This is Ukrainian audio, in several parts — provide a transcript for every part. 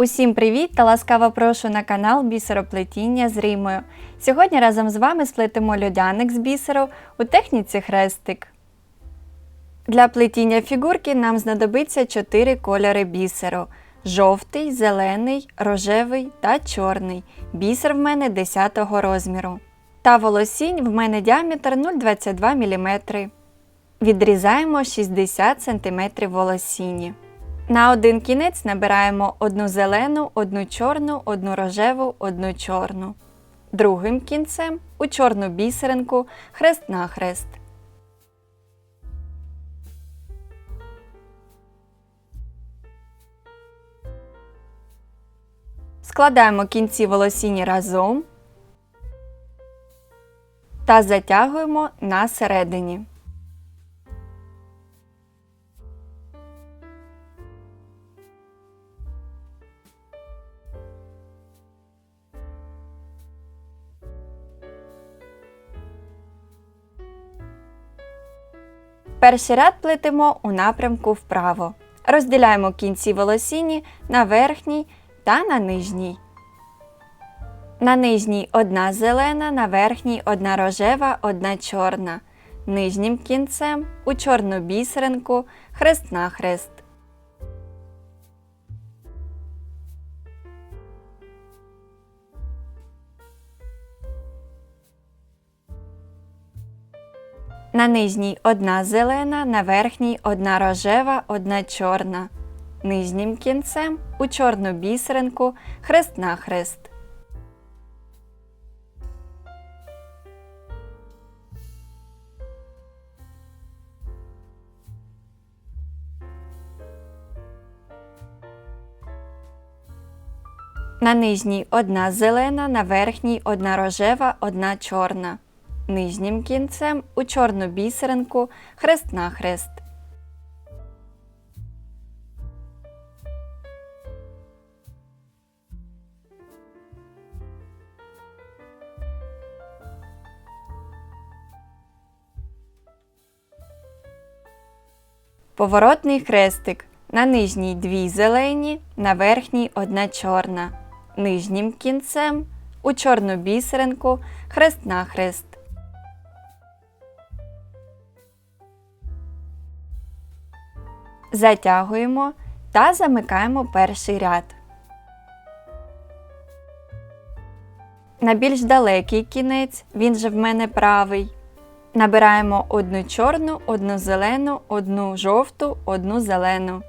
Усім привіт та ласкаво прошу на канал Бісероплетіння з Римою. Сьогодні разом з вами сплетемо льодяник з бісеру у техніці хрестик. Для плетіння фігурки нам знадобиться 4 кольори бісеру: жовтий, зелений, рожевий та чорний. Бісер в мене 10 розміру. Та волосінь в мене діаметр 0,22 мм. Відрізаємо 60 см волосіні. На один кінець набираємо одну зелену, одну чорну, одну рожеву, одну чорну. Другим кінцем у чорну бісеринку хрест на хрест. Складаємо кінці волосіні разом та затягуємо на середині. Перший ряд плетемо у напрямку вправо. Розділяємо кінці волосіні на верхній та на нижній. На нижній одна зелена, на верхній одна рожева, одна чорна. Нижнім кінцем у чорну бісеринку хрест на хрест. На нижній одна зелена, на верхній одна рожева, одна чорна. Нижнім кінцем у чорну бісеринку хрест на хрест. На нижній одна зелена, на верхній одна рожева, одна чорна. Нижнім кінцем у чорну бісеринку хрест на хрест. Поворотний хрестик. На нижній дві зелені, на верхній одна чорна. Нижнім кінцем у чорну бісеринку хрест на хрест. Затягуємо та замикаємо перший ряд. На більш далекий кінець, він же в мене правий. Набираємо одну чорну, одну зелену, одну жовту, одну зелену.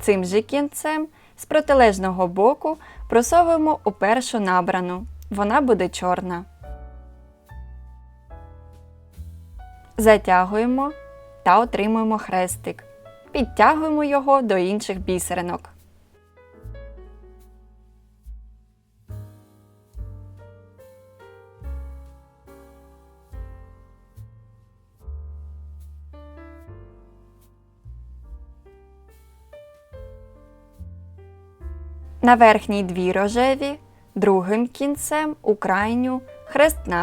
Цим же кінцем з протилежного боку просовуємо у першу набрану. Вона буде чорна. Затягуємо та отримуємо хрестик. Підтягуємо його до інших бісеринок. На верхній дві рожеві, другим кінцем у крайню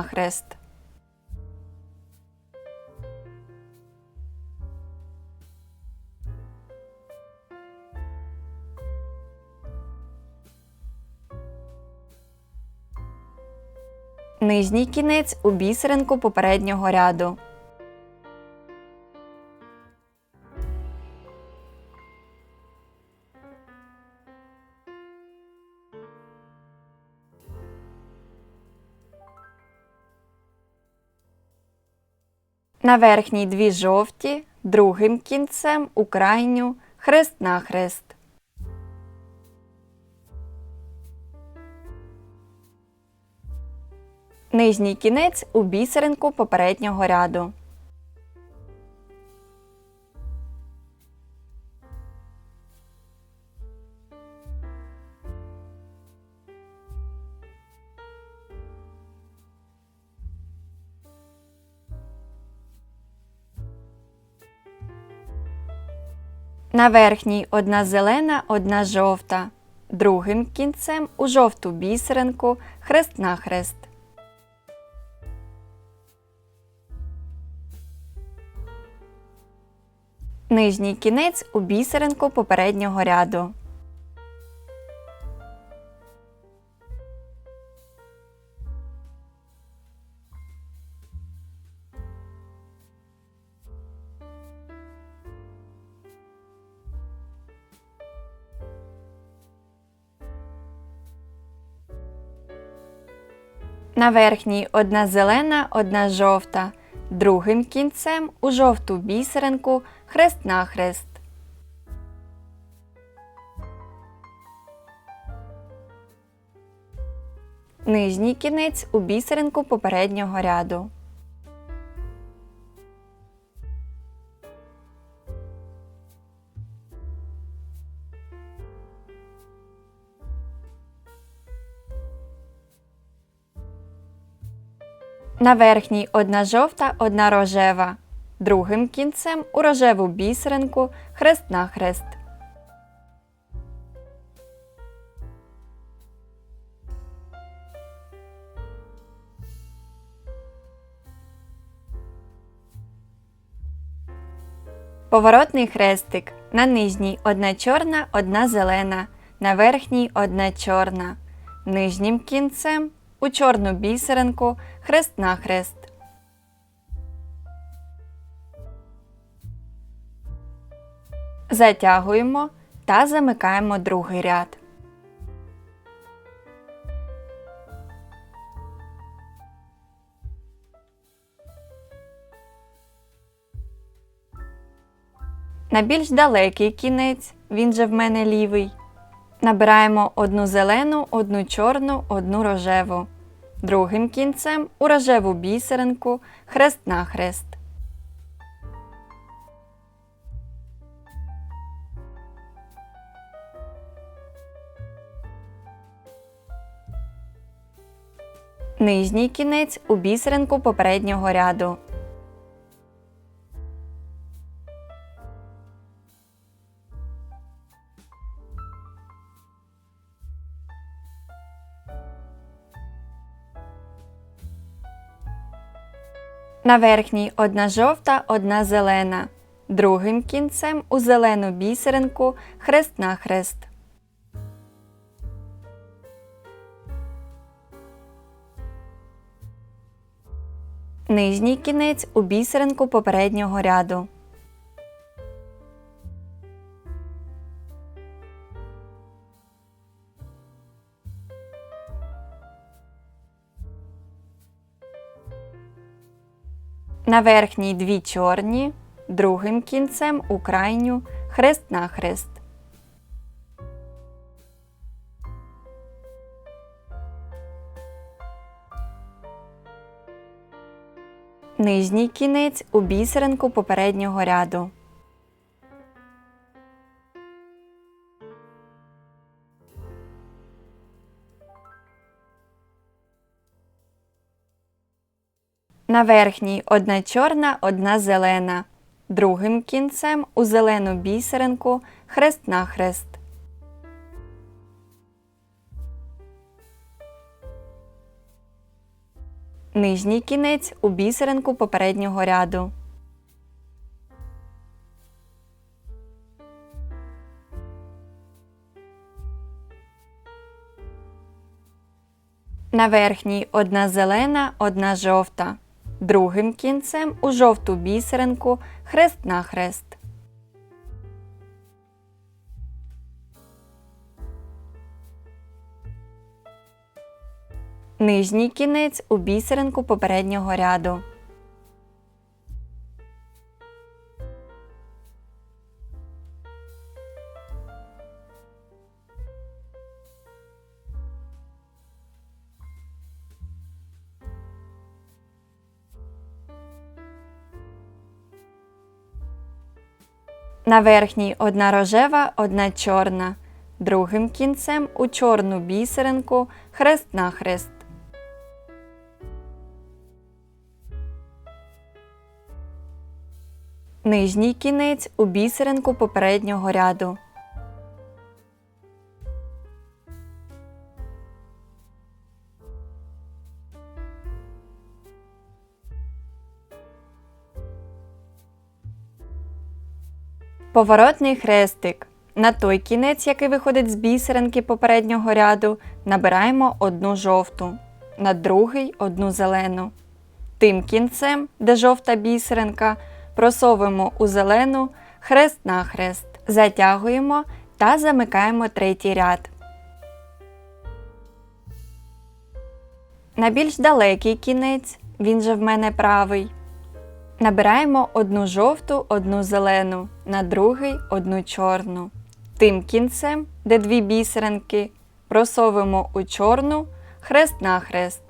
хрест Нижній кінець у бісеринку попереднього ряду. На верхній дві жовті, другим кінцем у крайню хрест на хрест. Нижній кінець у бісеринку попереднього ряду. На верхній одна зелена, одна жовта. Другим кінцем у жовту бісеринку хрест на хрест. нижній кінець у бісеринку попереднього ряду. На верхній одна зелена, одна жовта. Другим кінцем у жовту бісеринку хрест-нахрест. Нижній кінець у бісеринку попереднього ряду. На верхній одна жовта, одна рожева. Другим кінцем у рожеву бісеринку хрест-нахрест. Поворотний хрестик. На нижній одна чорна, одна зелена. На верхній одна чорна. Нижнім кінцем у чорну бісеринку хрест-нахрест. Затягуємо та замикаємо другий ряд. На більш далекий кінець, він же в мене лівий. Набираємо одну зелену, одну чорну, одну рожеву. Другим кінцем у рожеву бісеринку хрест-нахрест. Нижній кінець у бісеринку попереднього ряду. На верхній одна жовта, одна зелена. Другим кінцем у зелену бісеринку хрест-нахрест. Нижній кінець у бісеринку попереднього ряду. На верхній дві чорні, другим кінцем у крайню хрест на хрест. Нижній кінець у бісеринку попереднього ряду. На верхній одна чорна, одна зелена. Другим кінцем у зелену бісеринку хрест-нахрест. Нижній кінець у бісеринку попереднього ряду. На верхній одна зелена, одна жовта. Другим кінцем у жовту бісеринку хрест на хрест. Нижній кінець у бісеринку попереднього ряду. На верхній одна рожева, одна чорна. Другим кінцем у чорну бісеринку хрест-нахрест. Нижній кінець у бісеринку попереднього ряду. Поворотний хрестик. На той кінець, який виходить з бісеринки попереднього ряду, набираємо одну жовту, на другий одну зелену. Тим кінцем, де жовта бісеринка, просовуємо у зелену хрест-нахрест, затягуємо та замикаємо третій ряд. На більш далекий кінець, він же в мене правий. Набираємо одну жовту, одну зелену, на другий одну чорну. Тим кінцем, де дві бісеринки, просовуємо у чорну хрест на хрест.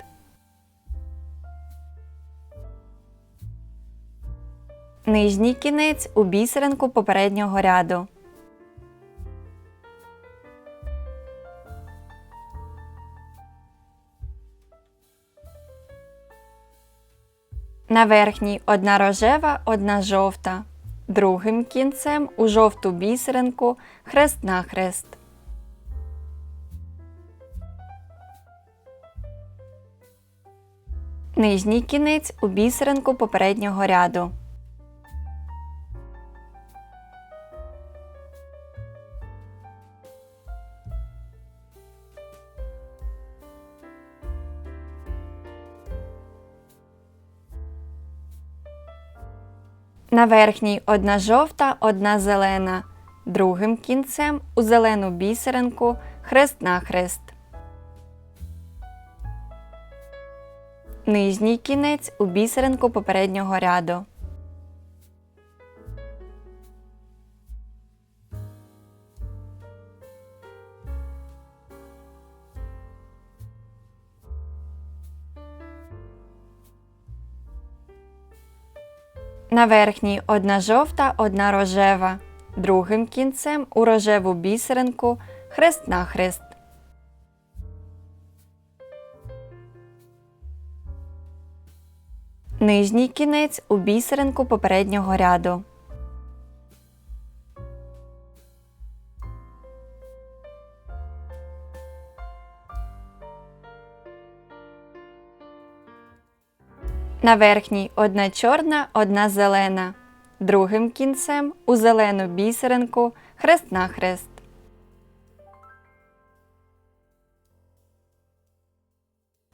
Нижній кінець у бісеринку попереднього ряду. На верхній одна рожева, одна жовта. Другим кінцем у жовту бісеринку хрест на хрест. Нижній кінець у бісеринку попереднього ряду. На верхній одна жовта, одна зелена. Другим кінцем у зелену бісеринку хрест на хрест. Нижній кінець у бісеринку попереднього ряду. На верхній одна жовта, одна рожева. Другим кінцем у рожеву бісеринку хрест на хрест. Нижній кінець у бісеринку попереднього ряду. На верхній одна чорна, одна зелена. Другим кінцем у зелену бісеринку хрест на хрест.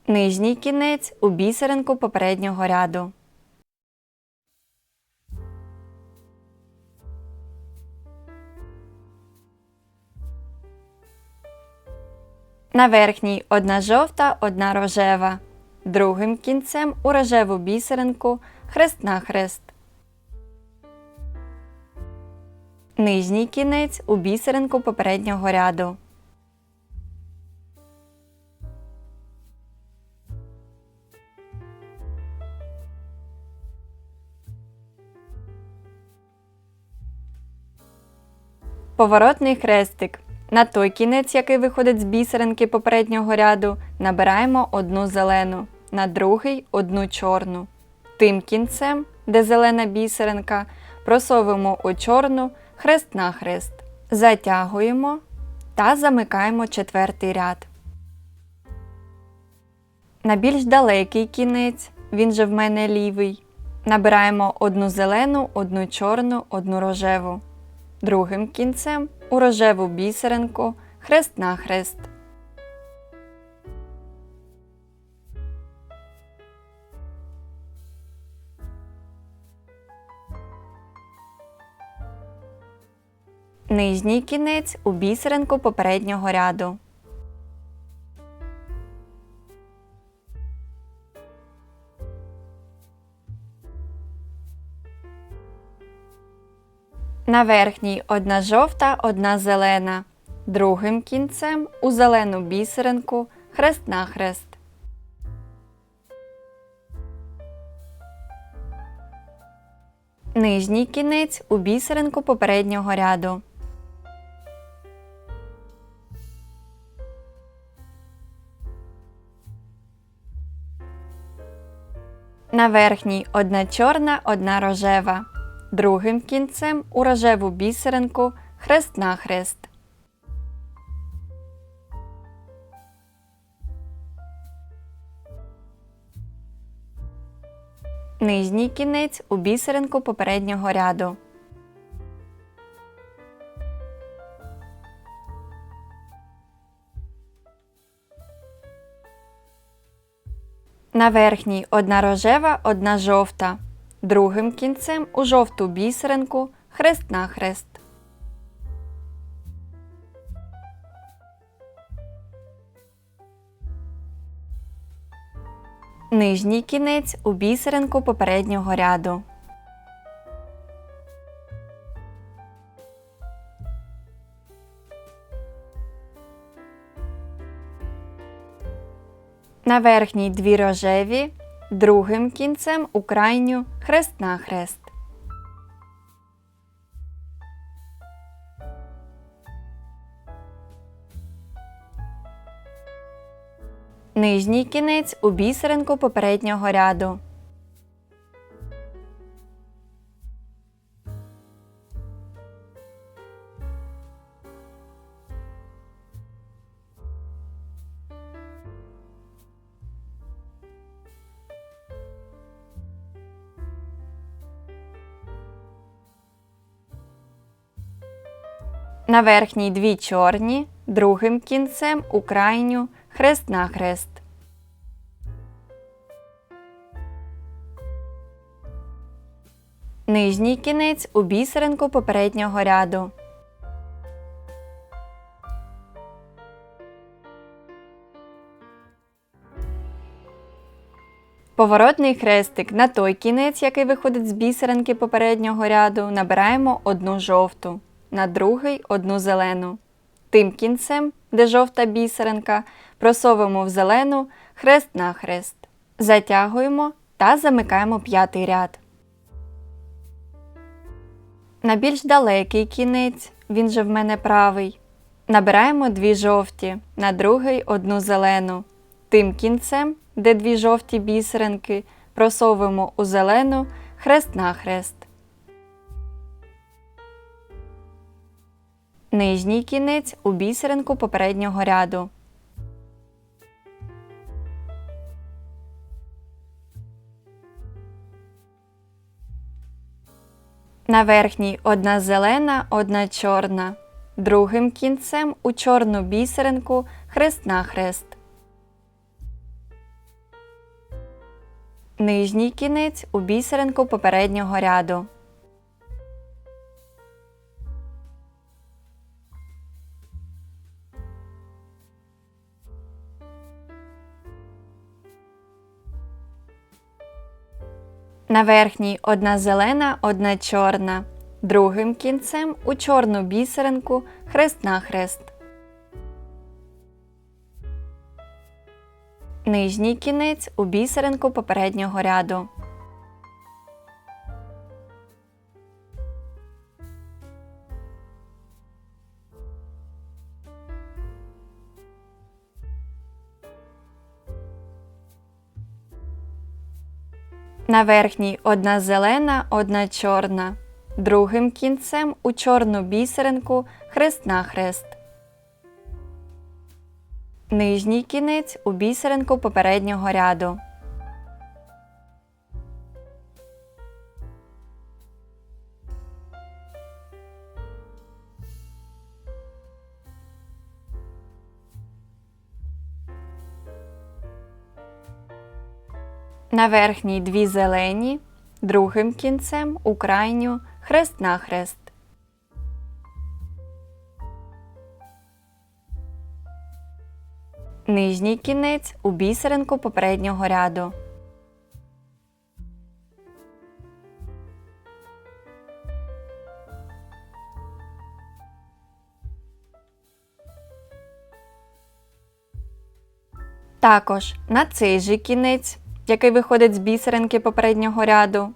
Нижній кінець у бісеринку попереднього ряду. На верхній одна жовта, одна рожева. Другим кінцем у рожеву бісеринку хрест на хрест. Нижній кінець у бісеринку попереднього ряду. Поворотний хрестик. На той кінець, який виходить з бісеринки попереднього ряду, набираємо одну зелену, на другий одну чорну. Тим кінцем, де зелена бісеринка, просовуємо у чорну хрест на хрест. Затягуємо та замикаємо четвертий ряд. На більш далекий кінець, він же в мене лівий. Набираємо одну зелену, одну чорну, одну рожеву. Другим кінцем у рожеву бісеринку хрест на хрест. Нижній кінець у бісеринку попереднього ряду. На верхній одна жовта, одна зелена. Другим кінцем у зелену бісеринку хрест на хрест. Нижній кінець у бісеринку попереднього ряду. На верхній одна чорна, одна рожева. Другим кінцем у рожеву бісеринку хрест на хрест. Нижній кінець у бісеринку попереднього ряду. На верхній одна рожева, одна жовта. Другим кінцем у жовту бісеринку хрест на хрест. Нижній кінець у бісеринку попереднього ряду. На верхній дві рожеві, другим кінцем у крайню хрест-нахрест. Нижній кінець у бісеринку попереднього ряду. На верхній дві чорні, другим кінцем у крайню хрест-нахрест. Нижній кінець у бісеринку попереднього ряду. Поворотний хрестик на той кінець, який виходить з бісеринки попереднього ряду, набираємо одну жовту, на другий одну зелену. Тим кінцем, де жовта бісеринка, просовуємо в зелену хрест на хрест. Затягуємо та замикаємо п'ятий ряд. На більш далекий кінець, він же в мене правий. Набираємо дві жовті, на другий одну зелену. Тим кінцем, де дві жовті бісеринки, просовуємо у зелену хрест на хрест. Нижній кінець у бісеринку попереднього ряду. На верхній одна зелена, одна чорна. Другим кінцем у чорну бісеринку хрест на хрест. Нижній кінець у бісеринку попереднього ряду. На верхній одна зелена, одна чорна. Другим кінцем у чорну бісеринку хрест на хрест. Нижній кінець у бісеринку попереднього ряду. На верхній одна зелена, одна чорна. Другим кінцем у чорну бісеринку хрест на хрест. Нижній кінець у бісеринку попереднього ряду. На верхній дві зелені, другим кінцем у крайню хрест на хрест. Нижній кінець у бісеринку попереднього ряду. Також на цей же кінець, який виходить з бісеринки попереднього ряду,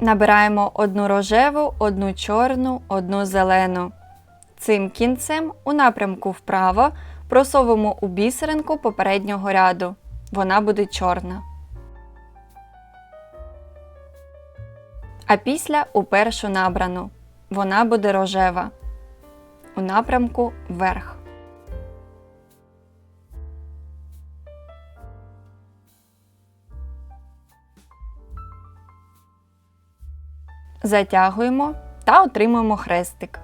набираємо одну рожеву, одну чорну, одну зелену. Цим кінцем у напрямку вправо просовуємо у бісеринку попереднього ряду. Вона буде чорна. А після у першу набрану. Вона буде рожева. У напрямку вверх. Затягуємо та отримуємо хрестик.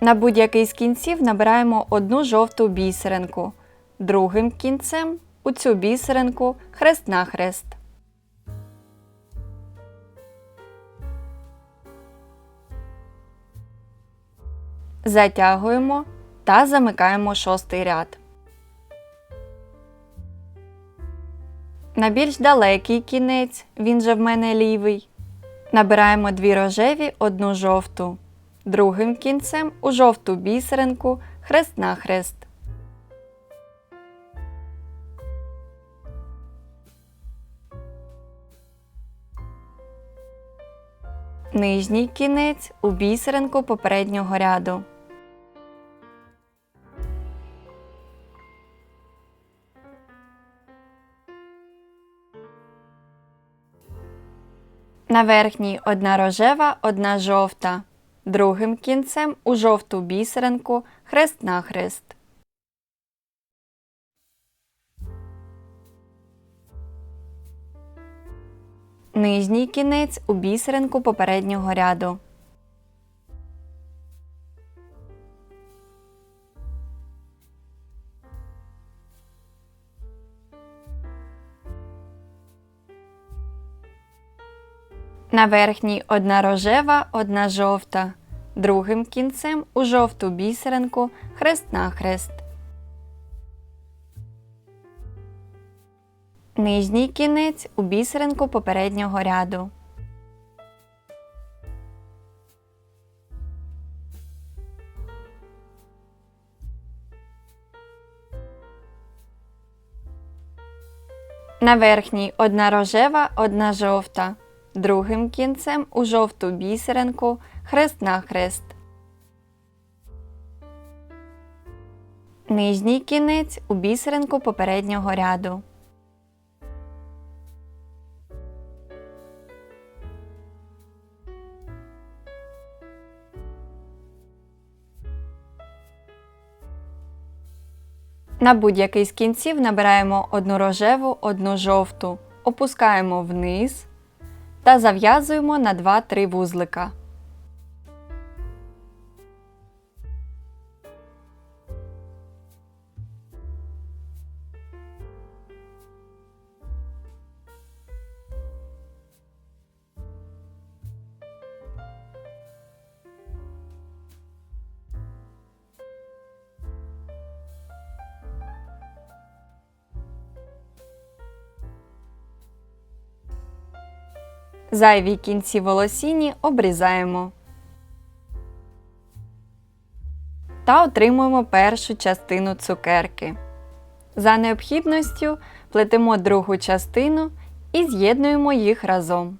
На будь-який з кінців набираємо одну жовту бісеринку. Другим кінцем у цю бісеринку хрест на хрест. Затягуємо та замикаємо шостий ряд. На більш далекий кінець, він же в мене лівий. Набираємо дві рожеві, одну жовту. Другим кінцем у жовту бісеринку хрест-нахрест. Нижній кінець у бісеринку попереднього ряду. На верхній одна рожева, одна жовта. Другим кінцем у жовту бісеринку хрест на хрест. Нижній кінець у бісеринку попереднього ряду. На верхній одна рожева, одна жовта. Другим кінцем у жовту бісеринку хрест-нахрест. Нижній кінець у бісеринку попереднього ряду. На верхній одна рожева, одна жовта. Другим кінцем у жовту бісеринку хрест-нахрест. Нижній кінець у бісеринку попереднього ряду. На будь-який з кінців набираємо одну рожеву, одну жовту, опускаємо вниз та зав'язуємо на 2-3 вузлика. Зайві кінці волосіні обрізаємо. Та отримуємо першу частину цукерки. За необхідністю плетемо другу частину і з'єднуємо їх разом.